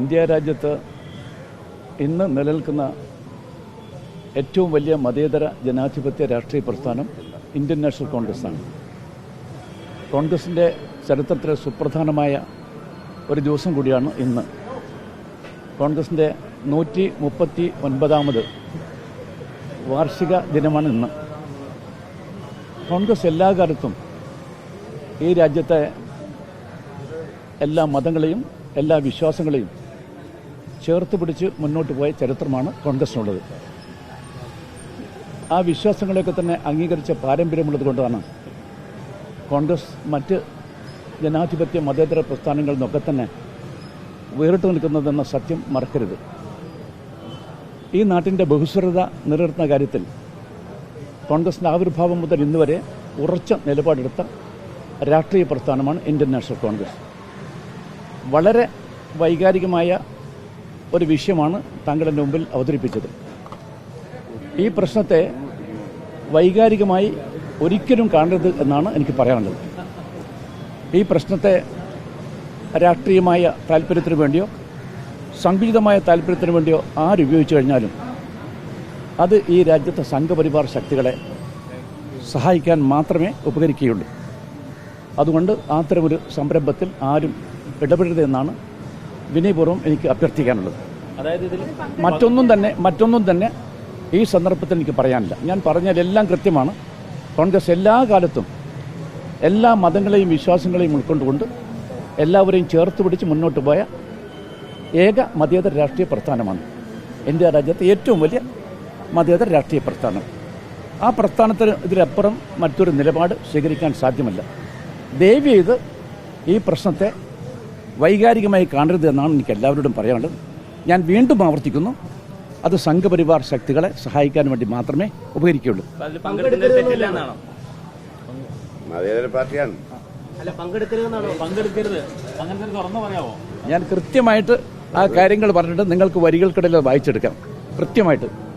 India രാജ്യത്ത് ഇന്ന് നിലനിൽക്കുന്ന ഏറ്റവും വലിയ മതേതര ജനാധിപത്യ രാഷ്ട്രീയ പ്രസ്ഥാനം ഇന്ത്യൻ നാഷണൽ കോൺഗ്രസ് ആണ്. കോൺഗ്രസിന്റെ ചരിത്രത്തിലെ സുപ്രധാനമായ ഒരു ദിവസം കൂടിയാണ് ഇന്ന്. കോൺഗ്രസിന്റെ നൂറ്റി മുപ്പത്തി ഒൻപതാമത് വാർഷിക ദിനമാണ് ഇന്ന്. കോൺഗ്രസ് എല്ലാ കാലത്തും ഈ രാജ്യത്തെ എല്ലാ മതങ്ങളെയും എല്ലാ വിശ്വാസങ്ങളെയും ചേർത്ത് പിടിച്ച് മുന്നോട്ട് പോയ ചരിത്രമാണ് കോൺഗ്രസിനുള്ളത്. ആ വിശ്വാസങ്ങളെയൊക്കെ തന്നെ അംഗീകരിച്ച പാരമ്പര്യമുള്ളത് കൊണ്ടാണ് കോൺഗ്രസ് മറ്റ് ജനാധിപത്യ മതേതര പ്രസ്ഥാനങ്ങളിൽ നിന്നൊക്കെ തന്നെ വേറിട്ട് നിൽക്കുന്നതെന്ന സത്യം മറക്കരുത്. ഈ നാട്ടിന്റെ ബഹുസ്വരത നിലനിർത്തുന്ന കാര്യത്തിൽ കോൺഗ്രസിന്റെ ആവിർഭാവം മുതൽ ഇന്ന് വരെ ഉറച്ച നിലപാടെടുത്ത രാഷ്ട്രീയ പ്രസ്ഥാനമാണ് ഇന്ത്യൻ നാഷണൽ കോൺഗ്രസ്. വളരെ വൈകാരികമായ ഒരു വിഷയമാണ് താങ്കളുടെ മുമ്പിൽ അവതരിപ്പിച്ചത്. ഈ പ്രശ്നത്തെ വൈകാരികമായി ഒരിക്കലും കാണരുത് എന്നാണ് എനിക്ക് പറയാനുള്ളത്. ഈ പ്രശ്നത്തെ രാഷ്ട്രീയമായ താല്പര്യത്തിന് വേണ്ടിയോ സംഘടിതമായ താല്പര്യത്തിന് വേണ്ടിയോ ആരുപയോഗിച്ചു കഴിഞ്ഞാലും അത് ഈ രാജ്യത്തെ സംഘപരിവാർ ശക്തികളെ സഹായിക്കാൻ മാത്രമേ ഉപകരിക്കുകയുള്ളൂ. അതുകൊണ്ട് അത്തരമൊരു സംരംഭത്തിൽ ആരും ഇടപെടരുതെന്നാണ് വിനയപൂർവം എനിക്ക് അഭ്യർത്ഥിക്കാനുള്ളത്. അതായത് ഇതിൽ മറ്റൊന്നും തന്നെ മറ്റൊന്നും തന്നെ ഈ സന്ദർഭത്തിൽ എനിക്ക് പറയാനില്ല. ഞാൻ പറഞ്ഞതെല്ലാം കൃത്യമാണ്. കോൺഗ്രസ് എല്ലാ കാലത്തും എല്ലാ മതങ്ങളെയും വിശ്വാസങ്ങളെയും ഉൾക്കൊണ്ടുകൊണ്ട് എല്ലാവരെയും ചേർത്ത് പിടിച്ച് മുന്നോട്ട് പോയ ഏക മതേതര രാഷ്ട്രീയ പ്രസ്ഥാനമാണ് ഇന്ത്യ രാജ്യത്തെ ഏറ്റവും വലിയ മതേതര രാഷ്ട്രീയ പ്രസ്ഥാനം. ആ പ്രസ്ഥാനത്തിന് ഇതിലപ്പുറം മറ്റൊരു നിലപാട് സ്വീകരിക്കാൻ സാധ്യമല്ല. ദയവ് ചെയ്ത് ഈ പ്രശ്നത്തെ വൈകാരികമായി കാണരുത് എന്നാണ് എനിക്ക് എല്ലാവരോടും പറയാനുള്ളത്. ഞാൻ വീണ്ടും ആവർത്തിക്കുന്നു. അത് സംഘപരിവാർ ശക്തികളെ സഹായിക്കാൻ വേണ്ടി മാത്രമേ ഉപകരിക്കുകയുള്ളൂ. പാർട്ടിയാണ്. ഞാൻ കൃത്യമായിട്ട് ആ കാര്യങ്ങൾ പറഞ്ഞിട്ട് നിങ്ങൾക്ക് വരികൾക്കിടയിൽ വായിച്ചെടുക്കാം. കൃത്യമായിട്ട്.